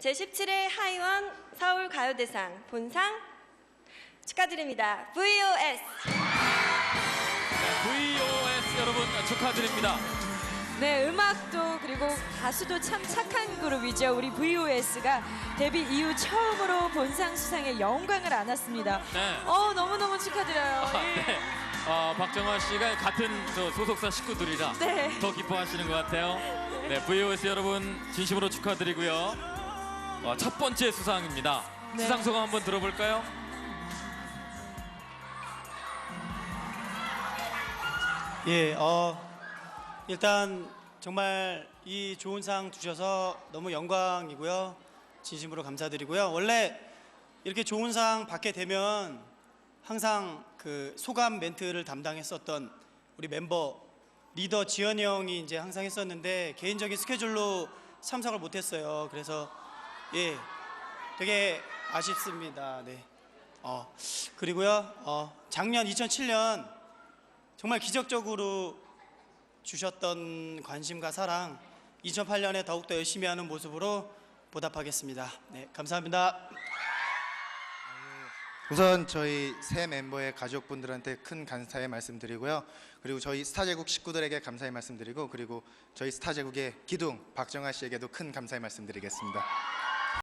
제17회 하이원 서울 가요대상 본상 축하드립니다. VOS. VOS 여러분 축하드립니다. 네, 음악도 그리고 가수도 참 착한 그룹이죠. 우리 VOS가 데뷔 이후 처음으로 본상 수상의 영광을 안았습니다. 네. 어, 너무너무 축하드려요. 아, 예. 네. 어, 박정화 씨가 같은 저 소속사 식구들이라 네. 더 기뻐하시는 것 같아요. 네, VOS 여러분 진심으로 축하드리고요. 어, 첫 번째 수상입니다. 네. 수상 소감 한번 들어볼까요? 예, 어, 일단 정말 이 좋은 상 주셔서 너무 영광이고요. 진심으로 감사드리고요. 원래 이렇게 좋은 상 받게 되면 항상 그 소감 멘트를 담당했었던 우리 멤버 리더 지현이 형이 이제 항상 했었는데 개인적인 스케줄로 참석을 못했어요. 그래서 예, 되게 아쉽습니다. 네. 어, 그리고요, 어, 작년 2007년 정말 기적적으로 주셨던 관심과 사랑 2008년에 더욱더 열심히 하는 모습으로 보답하겠습니다. 네, 감사합니다. 우선 저희 새 멤버의 가족분들한테 큰 감사의 말씀드리고요. 그리고 저희 스타 제국 식구들에게 감사의 말씀드리고 그리고 저희 스타 제국의 기둥 박정아 씨에게도 큰 감사의 말씀드리겠습니다.